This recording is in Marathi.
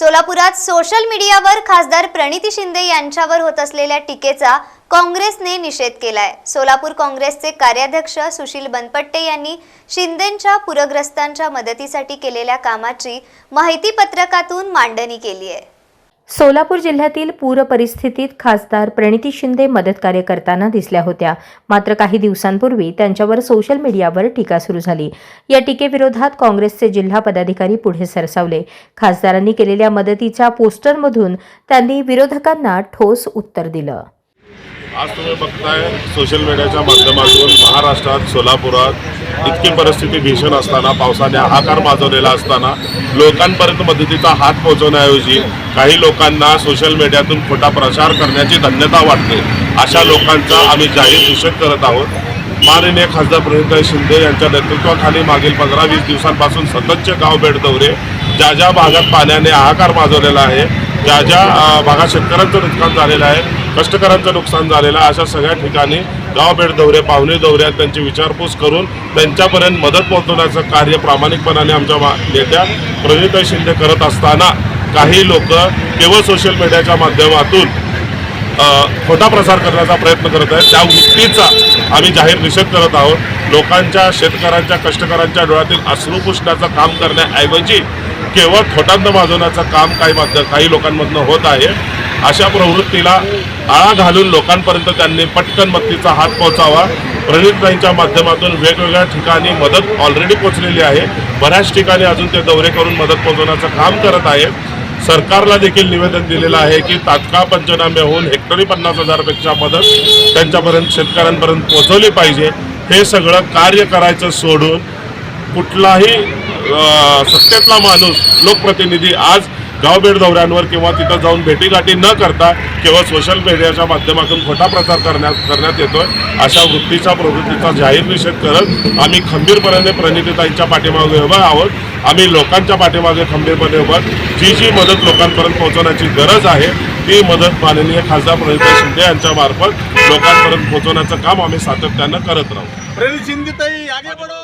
सोलापुरात सोशल मीडियावर खासदार प्रणिती शिंदे यांच्यावर होत असलेल्या टीकेचा काँग्रेसने निषेध केलाय. सोलापूर काँग्रेसचे कार्याध्यक्ष सुशील बनपट्टे यांनी शिंदेंच्या पूरग्रस्तांच्या मदतीसाठी केलेल्या कामाची माहिती पत्रकातून मांडणी केली आहे सोलापूर जिल्ह्यातील पूर परिस्थितीत खासदार प्रणिती शिंदे मदतकार्य करताना दिसल्या होत्या. मात्र काही दिवसांपूर्वी त्यांच्यावर सोशल मीडियावर टीका सुरू झाली. या टीकेविरोधात काँग्रेसचे जिल्हा पदाधिकारी पुढे सरसावले. खासदारांनी केलेल्या मदतीच्या पोस्टरमधून त्यांनी विरोधकांना ठोस उत्तर दिलं. आज तुम्ही बघताय सोशल मीडियाच्या माध्यमातून महाराष्ट्रात सोलापुरात इतकी परिस्थिती भीषण असताना पावसाने हाहाकार माजवलेला असताना लोकांपर्यंत मदतीचा हात पोहोचवण्याऐवजी काही लोकांना सोशल मीडियातून खोटा प्रचार करण्याची धन्यता वाटते. अशा लोकांचा आम्ही जाहीर निषेध करत आहोत. माननीय खासदार प्रणिता शिंदे यांच्या नेतृत्वाखाली मागील पंधरा वीस दिवसांपासून सततचे गाव भेट दौरे ज्या ज्या भागात पाण्याने हाहाकार माजवलेला आहे ज्या ज्या भागात शेतकऱ्यांचं नुकसान झालेलं आहे कष्टकऱ्यांचं नुकसान झालेलं आहे. अशा सगळ्या ठिकाणी गावभेट दौरे पाहुणे दौऱ्यात त्यांची विचारपूस करून त्यांच्यापर्यंत मदत पोहोचवण्याचं कार्य प्रामाणिकपणाने आमच्या मा- नेत्या प्रणिता शिंदे करत असताना काही लोक केवळ सोशल मीडियाच्या माध्यमातून खोटा प्रसार करण्याचा प्रयत्न करत आहेत. त्या वृत्तीचा आम्ही जाहीर निषेध करत आहोत. लोकांच्या शेतकऱ्यांच्या कष्टकऱ्यांच्या डोळ्यातील अश्रू पुसण्याचं काम करण्याऐवजी केवळ खोटांत माजवण्याचं काम काही माध्य काही लोकांमधनं होत आहे. अशा प्रवृत्तीला आळा घालून लोकांपर्यंत त्यांनी पटकन मदतीचा हात पोहोचावा. प्रणितताईंच्या माध्यमातून वेगवेगळ्या ठिकाणी मदत ऑलरेडी पोचलेली आहे. बऱ्याच ठिकाणी अजून ते दौरे करून मदत पोहोचवण्याचं काम करत आहे सरकारला देखील निवेदन दिलेलं आहे की तात्काळ पंचनामे होऊन हेक्टरी पन्नास हजारपेक्षा मदत त्यांच्यापर्यंत शेतकऱ्यांपर्यंत पोहोचवली पाहिजे. हे सगळं कार्य करायचं सोडून कुठलाही सत्तेतला माणूस लोकप्रतिनिधी आज गावभेट दौऱ्यांवर किंवा तिथं जाऊन भेटीगाठी न करता केवळ सोशल मीडियाच्या माध्यमातून खोटा प्रचार करण्यात करण्यात येतोय. अशा वृत्तीच्या प्रवृत्तीचा जाहीर निषेध करत आम्ही खंबीरपणाने प्रणितीताईंच्या पाठीमागे उभं आहोत. आम्ही लोकांच्या पाठीमागे खंबीरपणे उभं आहोत. जी जी मदत लोकांपर्यंत पोहोचवण्याची गरज आहे ती मदत माननीय खासदार प्रणिता शिंदे यांच्या मार्फत लोकांपर्यंत पोहोचवण्याचं काम आम्ही सातत्यानं करत राहू. प्रणित शिंदे ताई आगे बढ़ो.